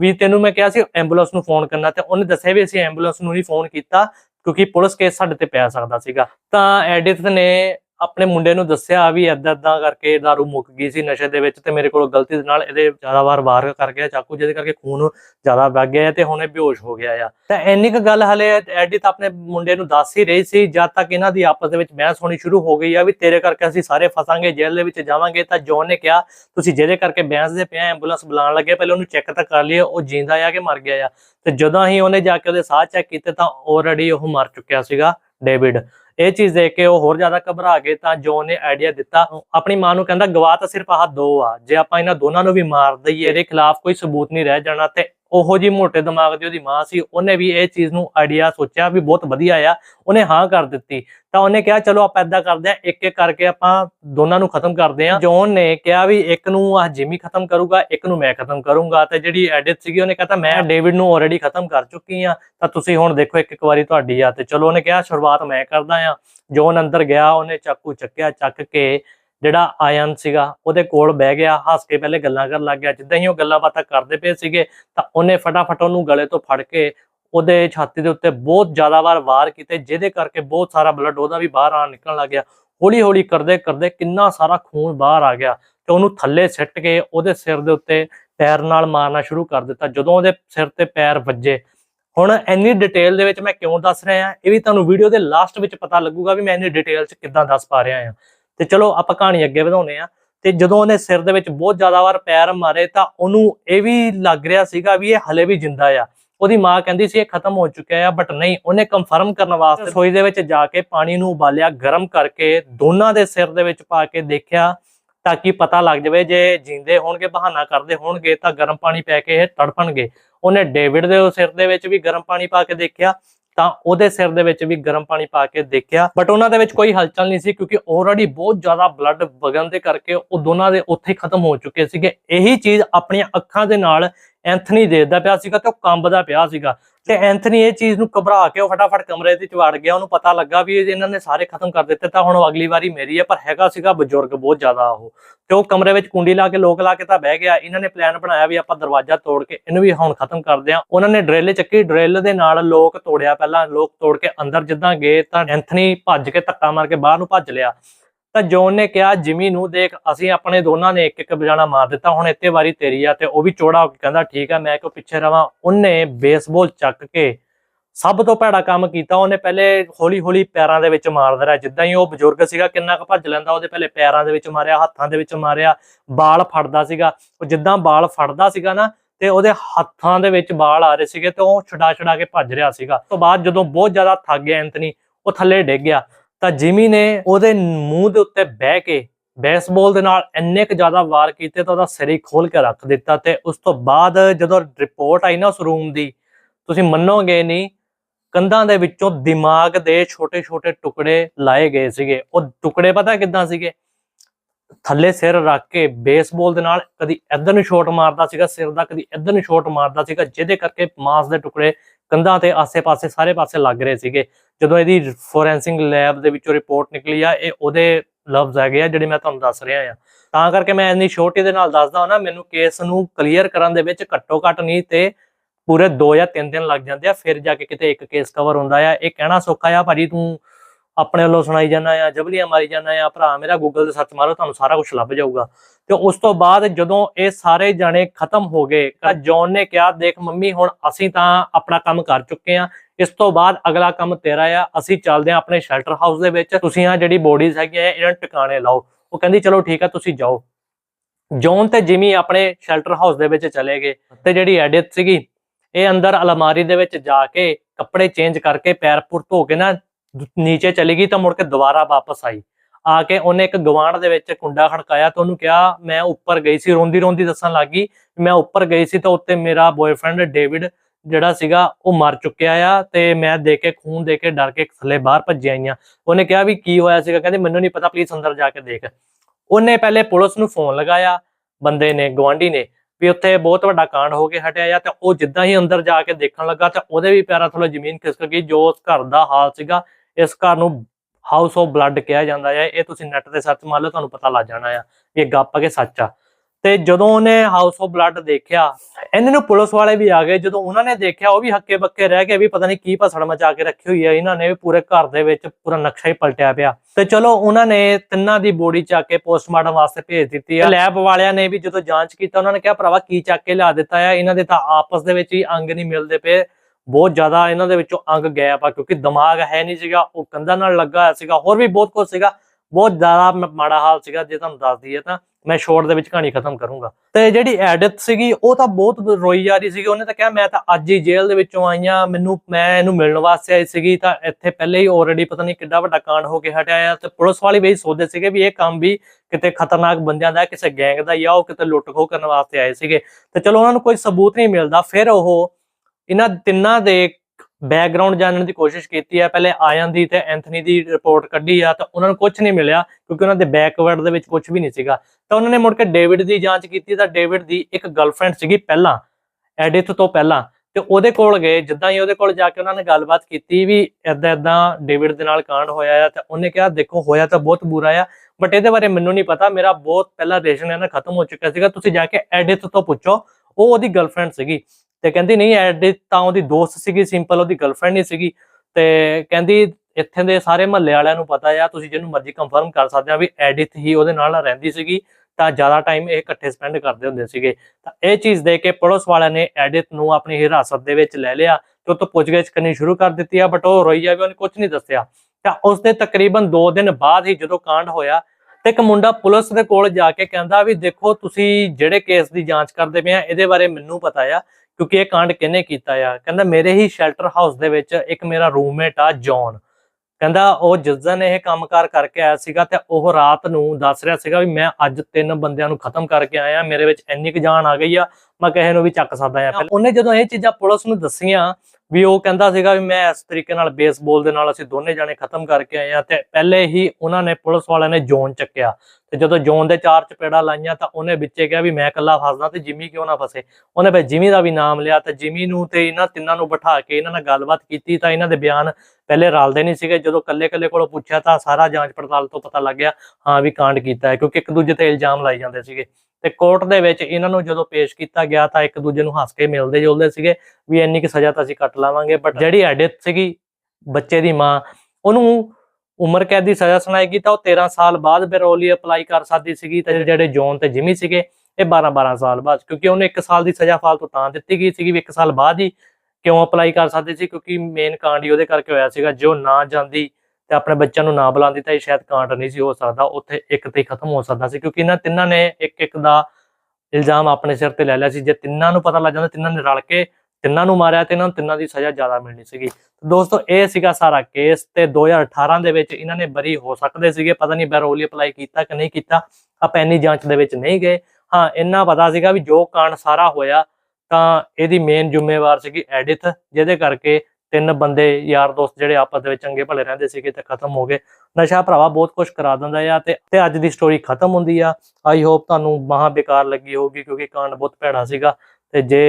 ਵੀ ਤੈਨੂੰ ਮੈਂ ਕਿਹਾ ਸੀ ਐਂਬੂਲੈਂਸ ਨੂੰ ਫੋਨ ਕਰਨਾ ਤੇ ਉਹਨੇ ਦੱਸਿਆ ਵੀ ਅਸੀਂ ਐਂਬੂਲੈਂਸ ਨੂੰ ਨਹੀਂ ਫੋਨ ਕੀਤਾ ਕਿਉਂਕਿ ਪੁਲਿਸ ਕੇਸ ਸਾਡੇ ਤੇ ਪੈ ਸਕਦਾ ਸੀਗਾ। ਤਾਂ ਐਡਿਥ ਨੇ ਆਪਣੇ ਮੁੰਡੇ ਨੂੰ ਦੱਸਿਆ ਵੀ ਏਦਾਂ ਏਦਾਂ ਕਰਕੇ ਦਾਰੂ ਮੁੱਕ ਗਈ ਸੀ ਨਸ਼ੇ ਦੇ ਵਿੱਚ ਤੇ ਮੇਰੇ ਕੋਲ ਗਲਤੀ ਦੇ ਨਾਲ ਇਹਦੇ ਜ਼ਿਆਦਾ ਵਾਰ ਵਾਰ ਕਰ ਗਿਆ ਚਾਕੂ, ਜਿਹਦੇ ਕਰਕੇ ਖੂਨ ਜ਼ਿਆਦਾ ਵਗ ਗਿਆ ਤੇ ਹੁਣ ਇਹ ਬੇਹੋਸ਼ ਹੋ ਗਿਆ ਆ। ਤਾਂ ਇੰਨੀ ਕੁ ਗੱਲ ਹਲੇ ਐਡਿਥ ਆਪਣੇ ਮੁੰਡੇ ਨੂੰ ਦੱਸ ਹੀ ਰਹੀ ਸੀ, ਜਦ ਤੱਕ ਇਹਨਾਂ ਦੀ ਆਪਸ ਦੇ ਵਿੱਚ ਬਹਿਸ ਹੋਣੀ ਸ਼ੁਰੂ ਹੋ ਗਈ ਆ ਵੀ ਤੇਰੇ ਕਰਕੇ ਅਸੀਂ ਸਾਰੇ ਫਸਾਂਗੇ, ਜੇਲ੍ਹ ਦੇ ਵਿੱਚ ਜਾਵਾਂਗੇ, ਤਾਂ ਜੌਨ ਨੇ ਕਿਹਾ, ਤੁਸੀਂ ਜਿਹਦੇ ਕਰਕੇ ਬਹਿਸ ਦੇ ਪਿਆ ਐਂਬੂਲੈਂਸ ਬੁਲਾਉਣ ਲੱਗੇ, ਪਹਿਲੇ ਉਹਨੂੰ ਚੈੱਕ ਤਾਂ ਕਰ ਲਈਏ, ਉਹ ਜਿੰਦਾ ਆ ਕਿ ਮਰ ਗਿਆ ਆ। ਤੇ ਜਦੋਂ ਹੀ ਉਹਨੇ ਜਾ ਕੇ ਉਹਦੇ ਸਾਹ ਚੈੱਕ ਕੀਤੇ ਤਾਂ ਆਲਰੇਡੀ ਉਹ ਮਰ ਚੁੱਕਿਆ ਸੀਗਾ, ਡੇਵਿਡ। ਇਹ ਚੀਜ਼ ਦੇਖ ਕੇ ਉਹ ਹੋਰ ਜ਼ਿਆਦਾ ਘਬਰਾ ਗਏ ਤਾਂ ਜੌਨ ਨੇ ਆਈਡੀਆ ਦਿੱਤਾ। ਆਪਣੀ ਮਾਂ ਨੂੰ ਕਹਿੰਦਾ, ਗਵਾਹ ਤਾਂ ਸਿਰਫ ਆਹ ਦੋ ਆ। ਜੇ ਆਪਾਂ ਇਹਨਾਂ ਦੋਨਾਂ ਨੂੰ ਵੀ ਮਾਰ ਦਈਏ, ਇਹਦੇ ਖਿਲਾਫ ਕੋਈ ਸਬੂਤ ਨਹੀਂ ਰਹਿ ਜਾਣਾ ਤੇ ਉਹੋ ਜੀ ਮੋਟੇ ਦਿਮਾਗ ਦੀ ਉਹਦੀ ਮਾਂ ਸੀ, ਉਹਨੇ ਵੀ ਇਹ ਚੀਜ਼ ਨੂੰ ਆਈਡੀਆ ਸੋਚਿਆ ਵੀ ਬਹੁਤ ਵਧੀਆ ਆ, ਉਹਨੇ ਹਾਂ ਕਰ ਦਿੱਤੀ। ਤਾਂ ਉਹਨੇ ਕਿਹਾ, ਚਲੋ ਆਪਾਂ ਏਦਾਂ ਕਰਦੇ ਆ ਇੱਕ ਇੱਕ ਕਰਕੇ ਆਪਾਂ ਦੋਨਾਂ ਨੂੰ ਖਤਮ ਕਰਦੇ ਆ ਜੌਨ ਨੇ ਕਿਹਾ ਵੀ ਇੱਕ ਨੂੰ ਆਹ ਜਿਮੀ ਖਤਮ ਕਰੂਗਾ, ਇੱਕ ਨੂੰ ਮੈਂ ਖਤਮ ਕਰੂੰਗਾ ਤੇ ਜਿਹੜੀ ਐਡਿਟ ਸੀਗੀ ਉਹਨੇ ਕਹਤਾ, ਮੈਂ ਡੇਵਿਡ ਨੂੰ ਆਲਰੇਡੀ ਖਤਮ ਕਰ ਚੁੱਕੀ ਆ ਤਾਂ ਤੁਸੀਂ ਹੁਣ ਦੇਖੋ ਇੱਕ ਇੱਕ ਵਾਰੀ ਤੁਹਾਡੀ ਆ ਤੇ। ਚਲੋ ਉਹਨੇ ਕਿਹਾ, ਸ਼ੁਰੂਆਤ ਮੈਂ ਕਰਦਾ ਆ ਜੌਨ ਅੰਦਰ ਗਿਆ, ਉਹਨੇ ਚਾਕੂ ਚੱਕਿਆ, ਚੱਕ ਕੇ ਜਿਹੜਾ ਆਯਨ ਸੀਗਾ, ਉਹਦੇ ਕੋਲ ਬਹਿ ਗਿਆ, ਹੱਸ ਕੇ ਪਹਿਲੇ ਗੱਲਾਂ ਕਰਨ ਲੱਗ ਗਿਆ। ਜਿੱਦਾਂ ਹੀ ਉਹ ਗੱਲਾਂ ਬਾਤਾਂ ਕਰਦੇ ਪਏ ਸੀਗੇ, ਤਾਂ ਉਹਨੇ ਫਟਾਫਟ ਉਹਨੂੰ ਗਲੇ ਤੋਂ ਫੜ ਕੇ ਉਹਦੇ ਛਾਤੀ ਦੇ ਉੱਤੇ ਬਹੁਤ ਜ਼ਿਆਦਾ ਵਾਰ ਵਾਰ ਕੀਤੇ, ਜਿਹਦੇ ਕਰਕੇ ਬਹੁਤ ਸਾਰਾ ਬਲੱਡ ਉਹਦਾ ਵੀ ਬਾਹਰ ਆ ਨਿਕਲਣ ਲੱਗ ਗਿਆ। ਹੌਲੀ ਹੌਲੀ ਕਰਦੇ ਕਰਦੇ ਕਿੰਨਾ ਸਾਰਾ ਖੂਨ ਬਾਹਰ ਆ ਗਿਆ ਤੇ ਉਹਨੂੰ ਥੱਲੇ ਸਿੱਟ ਕੇ ਉਹਦੇ ਸਿਰ ਦੇ ਉੱਤੇ ਪੈਰ ਨਾਲ ਮਾਰਨਾ ਸ਼ੁਰੂ ਕਰ ਦਿੱਤਾ। ਜਦੋਂ ਉਹਦੇ ਸਿਰ ਤੇ ਪੈਰ ਵੱਜੇ, ਹੁਣ ਇੰਨੀ ਡਿਟੇਲ ਦੇ ਵਿੱਚ ਮੈਂ ਕਿਉਂ ਦੱਸ ਰਿਹਾ, ਇਹ ਵੀ ਤੁਹਾਨੂੰ ਵੀਡੀਓ ਦੇ ਲਾਸਟ ਵਿੱਚ ਪਤਾ ਲੱਗੂਗਾ ਵੀ ਮੈਂ ਇੰਨੀ ਡਿਟੇਲ 'ਚ ਕਿੱਦਾਂ ਦੱਸ ਪਾ ਰਿਹਾ ਹਾਂ। ਤੇ ਚਲੋ ਆਪਾਂ ਕਹਾਣੀ ਅੱਗੇ ਵਧਾਉਨੇ ਆ ਤੇ ਜਦੋਂ ਉਹਨੇ ਸਿਰ ਦੇ ਵਿੱਚ ਬਹੁਤ ਜ਼ਿਆਦਾ ਵਾਰ ਪੈਰ ਮਾਰੇ ਤਾਂ ਉਹਨੂੰ ਇਹ ਵੀ ਲੱਗ ਰਿਹਾ ਸੀਗਾ ਵੀ ਇਹ ਹਲੇ ਵੀ ਜਿੰਦਾ ਆ। ਉਹਦੀ ਮਾਂ ਕਹਿੰਦੀ ਸੀ, ਇਹ ਖਤਮ ਹੋ ਚੁੱਕਿਆ ਆ ਬਟ ਨਹੀਂ, ਉਹਨੇ ਕਨਫਰਮ ਕਰਨ ਵਾਸਤੇ ਰਸੋਈ ਦੇ ਵਿੱਚ ਜਾ ਕੇ ਪਾਣੀ ਨੂੰ ਉਬਾਲਿਆ, ਗਰਮ ਕਰਕੇ ਦੋਨਾਂ ਦੇ ਸਿਰ ਦੇ ਵਿੱਚ ਪਾ ਕੇ ਦੇਖਿਆ ਤਾਂ ਕਿ ਪਤਾ ਲੱਗ ਜਾਵੇ ਜੇ ਜਿੰਦੇ ਹੋਣਗੇ, ਬਹਾਨਾ ਕਰਦੇ ਹੋਣਗੇ ਤਾਂ ਗਰਮ ਪਾਣੀ ਪੈ ਕੇ ਇਹ ਤੜਪਣਗੇ ਉਹਨੇ ਡੇਵਿਡ ਦੇ ਸਿਰ ਦੇ ਵਿੱਚ ਵੀ ਗਰਮ ਪਾਣੀ ਪਾ ਕੇ ਦੇਖਿਆ ਤਾਂ ਉਹਦੇ ਸਿਰ ਦੇ ਵਿੱਚ ਵੀ ਗਰਮ ਪਾਣੀ ਪਾ ਕੇ ਦੇਖਿਆ ਬਟ ਉਹਨਾਂ ਦੇ ਵਿੱਚ ਕੋਈ ਹਲਚਲ ਨਹੀਂ ਸੀ ਕਿਉਂਕਿ ਆਲਰੇਡੀ ਬਹੁਤ ਜ਼ਿਆਦਾ ਬਲੱਡ ਵਗਣ ਦੇ ਕਰਕੇ ਉਹ ਦੋਨਾਂ ਦੇ ਉੱਥੇ ਖਤਮ ਹੋ ਚੁੱਕੇ ਸੀਗੇ। ਇਹੀ ਚੀਜ਼ ਆਪਣੀਆਂ ਅੱਖਾਂ ਦੇ ਨਾਲ ਐਂਥਨੀ ਦੇਖਦਾ ਪਿਆ ਸੀਗਾ ਤੇ ਉਹ ਕੰਬਦਾ ਪਿਆ ਸੀਗਾ। ਤੇ ਐਂਥਨੀ ਇਹ ਚੀਜ਼ ਨੂੰ ਘਬਰਾ ਕੇ ਉਹ ਫਟਾਫਟ ਕਮਰੇ ਦੇ ਚ ਵੜ ਗਿਆ। ਉਹਨੂੰ ਪਤਾ ਲੱਗਾ ਵੀ ਇਹਨਾਂ ਨੇ ਸਾਰੇ ਖਤਮ ਕਰ ਦਿੱਤੇ, ਤਾਂ ਹੁਣ ਅਗਲੀ ਵਾਰੀ ਮੇਰੀ ਹੈ, ਪਰ ਹੈਗਾ ਸੀਗਾ ਬਜ਼ੁਰਗ ਬਹੁਤ ਜ਼ਿਆਦਾ ਉਹ। ਤੇ ਉਹ ਕਮਰੇ ਵਿੱਚ ਕੁੰਡੀ ਲਾ ਕੇ, ਲੋਕ ਲਾ ਕੇ ਤਾਂ ਬਹਿ ਗਿਆ। ਇਹਨਾਂ ਨੇ ਪਲਾਨ ਬਣਾਇਆ ਵੀ ਆਪਾਂ ਦਰਵਾਜ਼ਾ ਤੋੜ ਕੇ ਇਹਨੂੰ ਵੀ ਹੁਣ ਖਤਮ ਕਰਦੇ ਆ ਉਹਨਾਂ ਨੇ ਡਰਿੱਲ ਚੱਕੀ। ਡਰਿੱਲ ਦੇ ਨਾਲ ਲੋਕ ਤੋੜਿਆ। ਪਹਿਲਾਂ ਲੋਕ ਤੋੜ ਕੇ ਅੰਦਰ ਜਿੱਦਾਂ ਗਏ ਤਾਂ ਐਂਥਨੀ ਭੱਜ ਕੇ ਧੱਕਾ ਮਾਰ ਕੇ ਬਾਹਰ ਨੂੰ ਭੱਜ ਲਿਆ। ਤਾਂ ਜੋਨ ਨੇ ਕਿਹਾ, ਜਿਮੀ ਨੂੰ ਦੇਖ, ਅਸੀਂ ਆਪਣੇ ਦੋਨਾਂ ਨੇ ਇੱਕ ਇੱਕ ਬਜਾਣਾ ਮਾਰ ਦਿੱਤਾ। ਹੁਣ ਇੱਥੇ ਵਾਰੀ ਤੇਰੀ ਆ ਤੇ ਉਹ ਵੀ ਚੋੜਾ ਹੋ ਕੇ ਕਹਿੰਦਾ, ਠੀਕ ਆ, ਮੈਂ ਕਿਉਂ ਪਿੱਛੇ ਰਵਾਂ? ਉਹਨੇ ਬੇਸਬਾਲ ਚੱਕ ਕੇ ਸਭ ਤੋਂ ਭੈੜਾ ਕੰਮ ਕੀਤਾ। ਉਹਨੇ ਪਹਿਲੇ ਹੌਲੀ ਹੌਲੀ ਪੈਰਾਂ ਦੇ ਵਿੱਚ ਮਾਰਦਾ ਰਿਹਾ ਜਿੱਦਾਂ ਹੀ ਉਹ ਬਜ਼ੁਰਗ ਸੀਗਾ, ਕਿੰਨਾ ਕੁ ਭੱਜ ਲੈਂਦਾ, ਉਹਦੇ ਪਹਿਲੇ ਪੈਰਾਂ ਦੇ ਵਿੱਚ ਮਾਰਿਆ, ਹੱਥਾਂ ਦੇ ਵਿੱਚ ਮਾਰਿਆ, ਬਾਲ ਫੜਦਾ ਸੀਗਾ। ਉਹ ਜਿੱਦਾਂ ਬਾਲ ਫੜਦਾ ਸੀਗਾ ਨਾ ਤੇ ਉਹਦੇ ਹੱਥਾਂ ਦੇ ਵਿੱਚ ਬਾਲ ਆ ਰਹੇ ਸੀਗੇ ਤੇ ਉਹ ਛੁਡਾ ਛੁਡਾ ਕੇ ਭੱਜ ਰਿਹਾ ਸੀਗਾ। ਤੋਂ ਬਾਅਦ ਜਦੋਂ ਬਹੁਤ ਜ਼ਿਆਦਾ ਥੱਕ ਗਿਆ ਐਂਥਨੀ, ਉਹ ਥੱਲੇ ਡਿੱਗ ਗਿਆ। ਤਾਂ ਜਿਮੀ ਨੇ ਉਹਦੇ ਮੂੰਹ ਦੇ ਉੱਤੇ ਬਹਿ ਕੇ ਬੇਸਬਾਲ ਦੇ ਨਾਲ ਇੰਨੇ ਕੁ ਜ਼ਿਆਦਾ ਵਾਰ ਕੀਤੇ ਤਾਂ ਉਹਦਾ ਸਿਰ ਹੀ ਖੋਲ ਕੇ ਰੱਖ ਦਿੱਤਾ ਤੇ ਉਸ ਤੋਂ ਬਾਅਦ ਜਦੋਂ ਰਿਪੋਰਟ ਆਈ ਨਾ ਉਸ ਰੂਮ ਦੀ, ਤੁਸੀਂ ਮੰਨੋਗੇ ਨਹੀਂ, ਕੰਧਾਂ ਦੇ ਵਿੱਚੋਂ ਦਿਮਾਗ ਦੇ ਛੋਟੇ-ਛੋਟੇ ਟੁਕੜੇ ਲਾਏ ਗਏ ਸੀਗੇ। ਉਹ ਟੁਕੜੇ ਪਤਾ ਕਿੱਦਾਂ ਸੀਗੇ? ਥੱਲੇ ਸਿਰ ਰੱਖ ਕੇ ਬੇਸਬਾਲ ਦੇ ਨਾਲ ਕਦੀ ਇੱਧਰ ਨੂੰ ਸ਼ਾਟ ਮਾਰਦਾ ਸੀਗਾ, ਸਿਰ ਦਾ ਕਦੀ ਇੱਧਰ ਨੂੰ ਸ਼ਾਟ ਮਾਰਦਾ ਸੀਗਾ, ਜਿਹਦੇ ਕਰਕੇ ਮਾਸ ਦੇ ਟੁਕੜੇ ਕੰਧਾਂ ਤੇ ਆਸੇ-ਪਾਸੇ ਸਾਰੇ ਪਾਸੇ ਲੱਗ ਰਹੇ ਸੀਗੇ। ਜਦੋਂ ਇਹਦੀ ਫੋਰੈਂਸਿਕ ਲੈਬ ਦੇ ਵਿੱਚੋਂ ਰਿਪੋਰਟ ਨਿਕਲੀ ਆ, ਇਹ ਉਹਦੇ ਲਫ਼ਜ਼ ਹੈਗੇ ਆ ਜਿਹੜੇ ਮੈਂ ਤੁਹਾਨੂੰ ਦੱਸ ਰਿਹਾ ਆ। ਤਾਂ ਕਰਕੇ ਮੈਂ ਇੰਨੀ ਛੋਟੀ ਦੇ ਨਾਲ ਦੱਸਦਾ ਹਾਂ ਨਾ, ਮੈਨੂੰ ਕੇਸ ਨੂੰ ਕਲੀਅਰ ਕਰਨ ਦੇ ਵਿੱਚ ਘੱਟੋ ਘੱਟ ਨਹੀਂ ਤੇ ਪੂਰੇ 2 ਜਾਂ 3 ਦਿਨ ਲੱਗ ਜਾਂਦੇ ਆ, ਫਿਰ ਜਾ ਕੇ ਕਿਤੇ ਇੱਕ ਕੇਸ ਕਵਰ ਹੁੰਦਾ ਆ। ਇਹ ਕਹਿਣਾ ਸੌਖਾ ਆ, ਭਾਜੀ ਤੂੰ ਆਪਣੇ ਵੱਲੋਂ ਸੁਣਾਈ ਜਾਂਦਾ ਆ, ਜਬਲੀਆਂ ਮਾਰੀ ਜਾਂਦਾ ਆ, ਭਰਾ ਮੇਰਾ ਗੂਗਲ ਤੇ ਸਰਚ ਮਾਰੋ, ਤੁਹਾਨੂੰ ਸਾਰਾ ਕੁਝ ਲੱਭ ਜਾਊਗਾ। ਤੇ ਉਸ ਤੋਂ ਬਾਅਦ ਜਦੋਂ ਇਹ ਸਾਰੇ ਜਾਣੇ ਖਤਮ ਹੋ ਗਏ ਜੌਨ ਨੇ ਕਿਹਾ, ਦੇਖ ਮੰਮੀ, ਹੁਣ ਅਸੀਂ ਤਾਂ ਆਪਣਾ ਕੰਮ ਕਰ ਚੁੱਕੇ ਆ ਇਸ ਤੋਂ ਬਾਅਦ ਅਗਲਾ ਕੰਮ ਤੇਰਾ ਆ। ਅਸੀਂ ਚੱਲਦੇ ਆ ਆਪਣੇ ਸ਼ੈਲਟਰ ਹਾਊਸ ਦੇ ਵਿੱਚ। ਤੁਸੀਂ ਆ ਜਿਹੜੀ ਬੋਡੀਜ਼ ਹੈਗੀਆਂ, ਇਹਨਾਂ ਨੂੰ ਟਿਕਾਣੇ ਲਾਓ। ਉਹ ਕਹਿੰਦੀ, ਚਲੋ ਠੀਕ ਆ, ਤੁਸੀਂ ਜਾਓ। ਜੌਨ ਤੇ ਜਿਮੀ ਆਪਣੇ ਸ਼ੈਲਟਰ ਹਾਊਸ ਦੇ ਵਿੱਚ ਚਲੇ ਗਏ ਤੇ ਜਿਹੜੀ ਐਡਿਟ ਸੀਗੀ, ਇਹ ਅੰਦਰ ਅਲਮਾਰੀ ਦੇ ਵਿੱਚ ਜਾ ਕੇ ਕੱਪੜੇ ਚੇਂਜ ਕਰਕੇ ਪੈਰ ਪੁਰ ਧੋ ਕੇ ਨਾ ਨੀਚੇ ਚਲੀ ਗਈ ਤਾਂ ਮੁੜ ਕੇ ਦੁਬਾਰਾ ਵਾਪਸ ਆਈ। ਆ ਕੇ ਉਹਨੇ ਇੱਕ ਗਵਾਂਢ ਦੇ ਵਿੱਚ ਕੁੰਡਾ ਖੜਕਾਇਆ ਤੇ ਉਹਨੂੰ ਕਿਹਾ, ਮੈਂ ਉੱਪਰ ਗਈ ਸੀ। ਰੋਂਦੀ ਰੋਂਦੀ ਦੱਸਣ ਲੱਗੀ ਮੈਂ ਉੱਪਰ ਗਈ ਸੀ ਤਾਂ ਉੱਤੇ ਮੇਰਾ ਬॉयਫ੍ਰੈਂਡ ਡੇਵਿਡ ਜਿਹੜਾ ਸੀਗਾ ਉਹ ਮਰ ਚੁੱਕਿਆ ਆ ਤੇ ਮੈਂ ਦੇ ਕੇ ਖੂਨ ਦੇ ਕੇ ਡਰ ਕੇ ਥੱਲੇ ਬਾਹਰ ਭੱਜ ਆਈਆਂ ਉਹਨੇ ਕਿਹਾ ਵੀ ਕੀ ਹੋਇਆ ਸੀਗਾ? ਕਹਿੰਦੇ, ਮੈਨੂੰ ਨਹੀਂ ਪਤਾ ਪਲੀਜ਼ ਅੰਦਰ ਜਾ ਕੇ ਦੇਖ। ਉਹਨੇ ਪਹਿਲੇ ਪੁਲਿਸ ਨੂੰ ਫੋਨ ਲਗਾਇਆ ਬੰਦੇ ਨੇ ਗਵਾਂਢੀ ਨੇ, ਵੀ ਉੱਥੇ ਬਹੁਤ ਵੱਡਾ ਕਾਂਡ ਹੋ ਕੇ ਹਟਿਆ ਆ ਤੇ ਉਹ ਜਿੱਦਾਂ ਹੀ ਅੰਦਰ ਜਾ ਕੇ ਦੇਖਣ ਲੱਗਾ ਤੇ ਉਹਦੇ ਵੀ ਪੈਰਾਂ ਥੱਲੇ ਜ਼ਮੀਨ ਖਿਸਕ ਗਈ ਜੋ ਉਸ ਘਰ ਦਾ ਹਾਲ ਸੀਗਾ। ਇਸ ਘਰ ਨੂੰ ਹਾਊਸ ਆਫ ਬਲੱਡ ਕਿਹਾ ਜਾਂਦਾ ਹੈ। ਇਹ ਤੁਸੀਂ ਨੈਟ ਤੇ ਸਰਚ ਮਾਰ ਲਓ, ਤੁਹਾਨੂੰ ਪਤਾ ਲੱਗ ਜਾਣਾ ਆ ਵੀ ਇਹ ਗੱਪ ਕੇ ਸੱਚ ਆ। ਤੇ ਜਦੋਂ ਉਹਨੇ ਹਾਊਸ ਆਫ ਬਲੱਡ ਦੇਖਿਆ, ਇਹਨਾਂ ਨੂੰ ਪੁਲਿਸ ਵਾਲੇ ਵੀ ਆ ਗਏ। ਜਦੋਂ ਉਹਨਾਂ ਨੇ ਦੇਖਿਆ, ਉਹ ਵੀ ਹੱਕੇ ਬੱਕੇ ਰਹਿ ਗਏ ਵੀ ਪਤਾ ਨਹੀਂ ਕੀ ਭਸੜ ਮਚਾ ਕੇ ਰੱਖੀ ਹੋਈ ਹੈ ਇਹਨਾਂ ਨੇ ਵੀ ਪੂਰੇ ਘਰ ਦੇ ਵਿੱਚ ਪੂਰਾ ਨਕਸ਼ਾ ਹੀ ਪਲਟਿਆ ਪਿਆ। ਤੇ ਚਲੋ ਉਹਨਾਂ ਨੇ ਤਿੰਨਾਂ ਦੀ ਬੋਡੀ ਚੱਕ ਕੇ ਪੋਸਟਮਾਰਟਮ ਵਾਸਤੇ ਭੇਜ ਦਿੱਤੀ ਹੈ ਲੈਬ ਵਾਲਿਆਂ ਨੇ ਵੀ ਜਦੋਂ ਜਾਂਚ ਕੀਤਾ, ਉਹਨਾਂ ਨੇ ਕਿਹਾ, ਭਰਾਵਾ ਕੀ ਚੱਕ ਕੇ ਲਿਆ ਦਿੱਤਾ ਹੈ ਇਹਨਾਂ ਦੇ ਤਾਂ ਆਪਸ ਦੇ ਵਿੱਚ ਹੀ ਅੰਗ ਨਹੀਂ ਮਿਲਦੇ ਪਏ। ਬਹੁਤ ਜ਼ਿਆਦਾ ਇਹਨਾਂ ਦੇ ਵਿੱਚੋਂ ਅੰਗ ਗਾਇਬ ਆ ਕਿਉਂਕਿ ਦਿਮਾਗ ਹੈ ਨਹੀਂ ਸੀਗਾ, ਉਹ ਕੰਧਾਂ ਨਾਲ ਲੱਗਾ ਹੋਇਆ ਸੀਗਾ, ਹੋਰ ਵੀ ਬਹੁਤ ਕੁਝ ਸੀਗਾ। ਬਹੁਤ ਜ਼ਿਆਦਾ ਮਾੜਾ ਹਾਲ ਸੀਗਾ, ਜੇ ਤੁਹਾਨੂੰ ਦੱਸ ਦਈਏ ਤਾਂ। ਮੈਂ ਸ਼ੋਰਟ ਦੇ ਵਿੱਚ ਕਹਾਣੀ ਖਤਮ ਕਰੂੰਗਾ। ਤੇ ਜਿਹੜੀ ਐਡਿਟ ਸੀਗੀ, ਉਹ ਤਾਂ ਬਹੁਤ ਰੋਈ ਜਾ ਰਹੀ ਸੀਗੀ। ਉਹਨੇ ਤਾਂ ਕਿਹਾ, ਮੈਂ ਤਾਂ ਅੱਜ ਹੀ ਜੇਲ੍ਹ ਦੇ ਵਿੱਚੋਂ ਆਈ ਆ ਮੈਨੂੰ, ਮੈਂ ਇਹਨੂੰ ਮਿਲਣ ਵਾਸਤੇ ਆਈ ਸੀਗੀ। ਤਾਂ ਇੱਥੇ ਪਹਿਲੇ ਹੀ ਆਲਰੇਡੀ ਪਤਾ ਨਹੀਂ ਕਿੱਡਾ ਵੱਡਾ ਕਾਂਡ ਹੋ ਕੇ ਹਟਿਆ ਆ। ਤੇ ਪੁਲਿਸ ਵਾਲੇ ਵੀ ਇਹੀ ਸੋਚਦੇ ਸੀਗੇ ਵੀ ਇਹ ਕੰਮ ਵੀ ਕਿਤੇ ਖਤਰਨਾਕ ਬੰਦਿਆਂ ਦਾ, ਕਿਸੇ ਗੈਂਗ ਦਾ ਜਾਂ ਉਹ ਕਿਤੇ ਲੁੱਟ ਖੋਹ ਕਰਨ ਵਾਸਤੇ ਆਏ ਸੀਗੇ। ਤੇ ਚਲੋ ਉਹਨਾਂ ਨੂੰ ਕੋਈ ਸਬੂਤ ਨਹੀਂ ਮਿਲਦਾ। ਫਿਰ ਉਹ ਇਹਨਾਂ ਤਿੰਨਾਂ ਦੇ ਬੈਕਗ੍ਰਾਉਂਡ ਜਾਣਨ ਦੀ ਕੋਸ਼ਿਸ਼ ਕੀਤੀ ਹੈ। ਪਹਿਲੇ ਆਇਨ ਦੀ ਤੇ ਐਂਥਨੀ ਦੀ ਰਿਪੋਰਟ ਕੱਢੀ ਆ ਤਾਂ ਉਹਨਾਂ ਨੂੰ ਕੁਝ ਨਹੀਂ ਮਿਲਿਆ ਕਿਉਂਕਿ ਉਹਨਾਂ ਦੇ ਬੈਕਵਰਡ ਦੇ ਵਿੱਚ ਕੁਝ ਵੀ ਨਹੀਂ ਸੀਗਾ। ਤਾਂ ਉਹਨਾਂ ਨੇ ਮੁੜ ਕੇ ਡੇਵਿਡ ਦੀ ਜਾਂਚ ਕੀਤੀ ਤਾਂ ਡੇਵਿਡ ਦੀ ਇੱਕ ਗਰਲਫ੍ਰੈਂਡ ਸੀਗੀ ਪਹਿਲਾਂ ਐਡਿਥ ਤੋਂ ਪਹਿਲਾਂ ਤੇ ਉਹਦੇ ਕੋਲ ਗਏ। ਜਿੱਦਾਂ ਹੀ ਉਹਦੇ ਕੋਲ ਜਾ ਕੇ ਉਹਨਾਂ ਨੇ ਗੱਲਬਾਤ ਕੀਤੀ ਵੀ ਇਦਾਂ ਇਦਾਂ ਡੇਵਿਡ ਦੇ ਨਾਲ ਕਾਂਡ ਹੋਇਆ ਆ ਤੇ ਉਹਨੇ ਕਿਹਾ, ਦੇਖੋ, ਹੋਇਆ ਤਾਂ ਬਹੁਤ ਬੁਰਾ ਆ ਬਟ ਇਹਦੇ ਬਾਰੇ ਮੈਨੂੰ ਨਹੀਂ ਪਤਾ। ਮੇਰਾ ਬਹੁਤ ਪਹਿਲਾਂ ਰਿਲੇਸ਼ਨ ਹੈ ਨਾ ਖਤਮ ਹੋ ਚੁੱਕਾ ਸੀਗਾ। ਤੁਸੀਂ ਜਾ ਕੇ ਐਡਿਥ ਤੋਂ ਪੁੱਛੋ। ਉਹ ਉਹਦੀ ਗਰਲਫ੍ਰੈਂਡ ਸੀਗੀ। ਤੇ ਕਹਿੰਦੀ ਨਹੀਂ ਐਡਿਥ ਤਾਂ ਉਹਦੀ ਦੋਸਤ ਸੀਗੀ ਸਿੰਪਲ ਉਹਦੀ ਗਰਲਫ੍ਰੈਂਡ ਨਹੀਂ ਸੀਗੀ। ਤੇ ਕਹਿੰਦੀ ਇੱਥੇ ਦੇ ਸਾਰੇ ਮਹੱਲੇ ਵਾਲਿਆਂ ਨੂੰ ਪਤਾ ਆ, ਤੁਸੀਂ ਜਿਹਨੂੰ ਮਰਜ਼ੀ ਕੰਫਰਮ ਕਰ ਸਕਦੇ ਆ ਵੀ ਐਡਿਥ ਹੀ ਉਹਦੇ ਨਾਲ ਰਹਿੰਦੀ ਸੀਗੀ, ਤਾਂ ਜ਼ਿਆਦਾ ਟਾਈਮ ਇਹ ਇਕੱਠੇ ਸਪੈਂਡ ਕਰਦੇ ਹੁੰਦੇ ਸੀਗੇ। ਤਾਂ ਇਹ ਚੀਜ਼ ਦੇ ਕੇ ਪੁਲਿਸ ਵਾਲਿਆਂ ਨੇ ਐਡਿਥ ਨੂੰ ਆਪਣੀ ਹਿਰਾਸਤ ਦੇ ਵਿੱਚ ਲੈ ਲਿਆ, ਤੇ ਉਹ ਤੋਂ ਪੁੱਛਗਿੱਛ ਕਰਨੀ ਸ਼ੁਰੂ ਕਰ ਦਿੱਤੀ ਆ ਬਟ ਉਹ ਰੋਈ ਜਾਵੇ ਉਹਨੇ ਕੁਝ ਨਹੀਂ ਦੱਸਿਆ। ਤਾਂ ਉਸ ਦੇ ਤਕਰੀਬਨ 2 ਦਿਨ ਬਾਅਦ ਹੀ ਜਦੋਂ ਕਾਂਡ ਹੋਇਆ, ਤੇ ਇੱਕ ਮੁੰਡਾ ਪੁਲਿਸ ਦੇ ਕੋਲ ਜਾ ਕੇ ਕਹਿੰਦਾ ਵੀ ਦੇਖੋ, ਤੁਸੀਂ ਜਿਹੜੇ ਕੇਸ ਦੀ ਜਾਂਚ ਕਰਦੇ ਪਏ ਆ, ਇਹਦੇ ਬਾਰੇ ਮੈਨੂੰ ਪਤਾ ਆ ਕਿਉਂਕਿ ਇਹ ਕਾਂਡ ਕਿਹਨੇ ਕੀਤਾ ਆ? ਕਹਿੰਦਾ ਮੇਰੇ ਹੀ ਸ਼ੈਲਟਰ ਹਾਊਸ ਦੇ ਵਿੱਚ ਇੱਕ ਮੇਰਾ ਰੂਮਮੇਟ ਆ ਜੌਨ ਕਹਿੰਦਾ ਉਹ ਜਿਸ ਦਿਨ ਇਹ ਕੰਮਕਾਰ ਕਰਕੇ ਆਇਆ ਸੀਗਾ ਤੇ ਉਹ ਰਾਤ ਨੂੰ ਦੱਸ ਰਿਹਾ ਸੀਗਾ ਵੀ ਮੈਂ ਅੱਜ ਤਿੰਨ ਬੰਦਿਆਂ ਨੂੰ ਖਤਮ ਕਰਕੇ ਆਇਆ ਮੇਰੇ ਵਿੱਚ ਇੰਨੀ ਕੁ ਜਾਨ ਆ ਗਈ ਆ ਮੈਂ ਕਿਸੇ ਨੂੰ ਵੀ ਚੱਕ ਸਕਦਾ ਆ। ਉਹਨੇ ਜਦੋਂ ਇਹ ਚੀਜ਼ਾਂ ਪੁਲਿਸ ਨੂੰ ਦੱਸੀਆਂ ਵੀ ਉਹ ਕਹਿੰਦਾ ਸੀਗਾ ਵੀ ਮੈਂ ਇਸ ਤਰੀਕੇ ਨਾਲ ਬੇਸਬਾਲ ਦੇ ਨਾਲ ਅਸੀਂ ਦੋਨੇ ਜਾਣੇ ਖਤਮ ਕਰਕੇ ਆਏ ਆ ਤੇ ਪਹਿਲੇ ਹੀ ਉਹਨਾਂ ਨੇ ਪੁਲਿਸ ਵਾਲਿਆਂ ਨੇ ਜੋਨ ਚੱਕਿਆ। ਤੇ ਜਦੋਂ ਜੋਨ ਦੇ ਚਾਰ ਚਪੇੜਾ ਲਾਈਆਂ ਤਾਂ ਉਹਨੇ ਵਿੱਚੇ ਕਿਹਾ ਵੀ ਮੈਂ ਇਕੱਲਾ ਫਸਦਾ ਤੇ ਜਿਮੀ ਕਿਉਂ ਨਾ ਫਸੇ? ਉਹਨੇ ਫਿਰ ਜਿਮੀ ਦਾ ਵੀ ਨਾਮ ਲਿਆ ਤੇ ਜਿਮੀ ਨੂੰ ਤੇ ਇਹਨਾਂ ਤਿੰਨਾਂ ਨੂੰ ਬਿਠਾ ਕੇ ਇਹਨਾਂ ਨਾਲ ਗੱਲਬਾਤ ਕੀਤੀ ਤਾਂ ਇਹਨਾਂ ਦੇ ਬਿਆਨ ਪਹਿਲੇ ਰਲਦੇ ਨਹੀਂ ਸੀਗੇ। ਜਦੋਂ ਕੱਲੇ-ਕੱਲੇ ਕੋਲੋਂ ਪੁੱਛਿਆ ਤਾਂ ਸਾਰਾ ਜਾਂਚ ਪੜਤਾਲ ਤੋਂ ਪਤਾ ਲੱਗ ਗਿਆ, ਹਾਂ ਵੀ ਕਾਂਡ ਕੀਤਾ ਹੈ, ਕਿਉਂਕਿ ਇੱਕ ਦੂਜੇ ਤੇ ਇਲਜ਼ਾਮ ਲਾਏ ਜਾਂਦੇ ਸੀਗੇ। ਤੇ ਕੋਰਟ ਦੇ ਵਿੱਚ ਇਹਨਾਂ ਨੂੰ ਜਦੋਂ ਪੇਸ਼ ਕੀਤਾ ਗਿਆ ਤਾਂ ਇੱਕ ਦੂਜੇ ਨੂੰ ਹੱਸ ਕੇ ਮਿਲਦੇ ਜੁਲਦੇ ਸੀਗੇ ਵੀ ਇੰਨੀ ਕਿ ਸਜ਼ਾ ਤਾਂ ਅਸੀਂ ਕੱਟ ਲਾਵਾਂਗੇ। ਬਟ ਜਿਹੜੀ ਐਡਿਤ ਸੀਗੀ ਬੱਚੇ ਦੀ ਮਾਂ, ਉਹਨੂੰ ਉਮਰ ਕੈਦ ਦੀ ਸਜ਼ਾ ਸੁਣਾਈ ਗਈ ਤਾਂ ਉਹ 13 ਸਾਲ ਬਾਅਦ ਬਰੋਲੀ ਅਪਲਾਈ ਕਰ ਸਕਦੀ ਸੀਗੀ ਤੇ ਜਿਹੜੇ ਜੌਨ ਤੇ ਜਿਮੀ ਸੀਗੇ ਇਹ 12 12 ਸਾਲ ਬਾਅਦ ਕਿਉਂਕਿ ਉਹਨੇ 1 ਸਾਲ ਦੀ ਸਜ਼ਾ ਫਾਲਤੂ ਤਾਂ ਦਿੱਤੀ ਗਈ ਸੀਗੀ ਵੀ 1 ਸਾਲ ਬਾਅਦ ਹੀ ਕਿਉਂ ਅਪਲਾਈ ਕਰ ਸਕਦੀ ਸੀ ਕਿਉਂਕਿ ਮੇਨ ਕਾਂਡ ਹੀ ਉਹਦੇ ਕਰਕੇ ਹੋਇਆ ਸੀਗਾ, ਜੋ ਨਾ ਜਾਂਦੀ ਤੇ ਆਪਣੇ ਬੱਚਿਆਂ ਨੂੰ ਨਾ ਬੁਲਾਉਂਦੀ ਤਾਂ ਇਹ ਸ਼ਾਇਦ ਕਾਂਡ ਨਹੀਂ ਸੀ ਹੋ ਸਕਦਾ, ਉੱਥੇ ਇੱਕ ਤੇ ਹੀ ਖਤਮ ਹੋ ਸਕਦਾ ਸੀ, ਕਿਉਂਕਿ ਇਹਨਾਂ ਤਿੰਨਾਂ ਨੇ ਇੱਕ ਇੱਕ ਦਾ ਇਲਜ਼ਾਮ ਆਪਣੇ ਸਿਰ ਤੇ ਲੈ ਲਿਆ ਸੀ, ਜੇ ਤਿੰਨਾਂ ਨੂੰ ਪਤਾ ਲੱਗ ਜਾਂਦਾ, ਤਿੰਨਾਂ ਨੇ ਰਲ ਕੇ ਤਿੰਨਾਂ ਨੂੰ ਮਾਰਿਆ ਤੇ ਇਹਨਾਂ ਨੂੰ ਤਿੰਨਾਂ ਦੀ ਸਜ਼ਾ ਜ਼ਿਆਦਾ ਮਿਲਣੀ ਸੀਗੀ। ਦੋਸਤੋ, ਇਹ ਸੀਗਾ ਸਾਰਾ ਕੇਸ ਤੇ 2018 ਦੇ ਵਿੱਚ ਇਹਨਾਂ ਨੇ ਬਰੀ ਹੋ ਸਕਦੇ ਸੀਗੇ, ਪਤਾ ਨਹੀਂ ਬੈਰੋਲੀ ਅਪਲਾਈ ਕੀਤਾ ਕਿ ਨਹੀਂ ਕੀਤਾ, ਆਪਾਂ ਇੰਨੀ ਜਾਂਚ ਦੇ ਵਿੱਚ ਨਹੀਂ ਗਏ। ਹਾਂ, ਇੰਨਾ ਪਤਾ ਸੀਗਾ ਵੀ ਜੋ ਕਾਂਡ ਸਾਰਾ ਹੋਇਆ ਤਾਂ ਇਹਦੀ ਮੇਨ ਜ਼ਿੰਮੇਵਾਰ ਸੀਗੀ ਐਡਿਥ ਜਿਹਦੇ ਕਰਕੇ ਤਿੰਨ ਬੰਦੇ ਯਾਰ ਦੋਸਤ ਜਿਹੜੇ ਆਪਸ ਦੇ ਵਿੱਚ ਚੰਗੇ ਭਲੇ ਰਹਿੰਦੇ ਸੀਗੇ ਤੇ ਖਤਮ ਹੋ ਗਏ। ਨਸ਼ਾ ਭਰਾਵਾ ਬਹੁਤ ਕੁਝ ਕਰਾ ਦਿੰਦਾ ਆ ਤੇ ਤੇ ਅੱਜ ਦੀ ਸਟੋਰੀ ਖਤਮ ਹੁੰਦੀ ਆ। ਆਈ ਹੋਪ ਤੁਹਾਨੂੰ ਮਹਾ ਬੇਕਾਰ ਲੱਗੀ ਹੋਊਗੀ ਕਿਉਂਕਿ ਕਾਂਡ ਬਹੁਤ ਭੈੜਾ ਸੀਗਾ। ਤੇ ਜੇ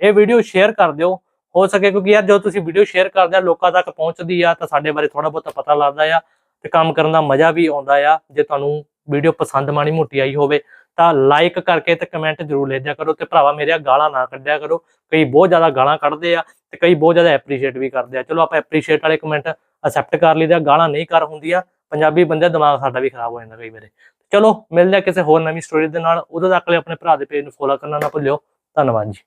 ਇਹ ਵੀਡੀਓ ਸ਼ੇਅਰ ਕਰ ਦਿਓ, ਹੋ ਸਕੇ ਕਿਉਂਕਿ ਯਾਰ ਜਦੋਂ ਤੁਸੀਂ ਵੀਡੀਓ ਸ਼ੇਅਰ ਕਰਦੇ ਆ, ਲੋਕਾਂ ਤੱਕ ਪਹੁੰਚਦੀ ਆ ਤਾਂ ਸਾਡੇ ਬਾਰੇ ਥੋੜਾ ਬਹੁਤਾ ਪਤਾ ਲੱਗਦਾ ਆ ਤੇ ਕੰਮ ਕਰਨ ਦਾ ਮਜ਼ਾ ਵੀ ਆਉਂਦਾ ਆ। ਜੇ ਤੁਹਾਨੂੰ ਵੀਡੀਓ ਪਸੰਦ ਮਾਣੀ ਮੋਟੀ ਆਈ ਹੋਵੇ ਤਾਂ ਲਾਈਕ ਕਰਕੇ ਤੇ ਕਮੈਂਟ ਜ਼ਰੂਰ ਲੈ ਦਿਆ ਕਰੋ ਤੇ ਭਰਾਵਾ ਮੇਰੇ ਗਾਲਾਂ ਨਾ ਕੱਢਿਆ ਕਰੋ। ਕਈ ਬਹੁਤ ਜ਼ਿਆਦਾ ਗਾਲਾਂ ਕੱਢਦੇ ਆ ਤੇ ਕਈ ਬਹੁਤ ਜ਼ਿਆਦਾ ਐਪਰੀਸ਼ੀਏਟ ਵੀ ਕਰਦੇ ਆ। ਚਲੋ ਆਪਾਂ ਐਪਰੀਸ਼ੀਏਟ ਵਾਲੇ ਕਮੈਂਟ ਅਸੈਪਟ ਕਰ ਲਈਦਾ ਗਾਲਾਂ ਨਹੀਂ ਕਰ ਹੁੰਦੀਆਂ। ਪੰਜਾਬੀ ਬੰਦੇ ਦਿਮਾਗ ਸਾਡਾ ਵੀ ਖਰਾਬ ਹੋ ਜਾਂਦਾ ਕਈ ਵਾਰੀ। ਚਲੋ ਮਿਲਦੇ ਆ ਕਿਸੇ ਹੋਰ ਨਵੀਂ ਸਟੋਰੀ ਦੇ ਨਾਲ। ਉਦੋਂ ਤੱਕ ਲਈ ਆਪਣੇ ਭਰਾ ਦੇ ਪੇਜ ਨੂੰ ਫੋਲੋ ਕਰਨਾ ਨਾ ਭੁੱਲਿਓ। ਧੰਨਵਾਦ ਜੀ।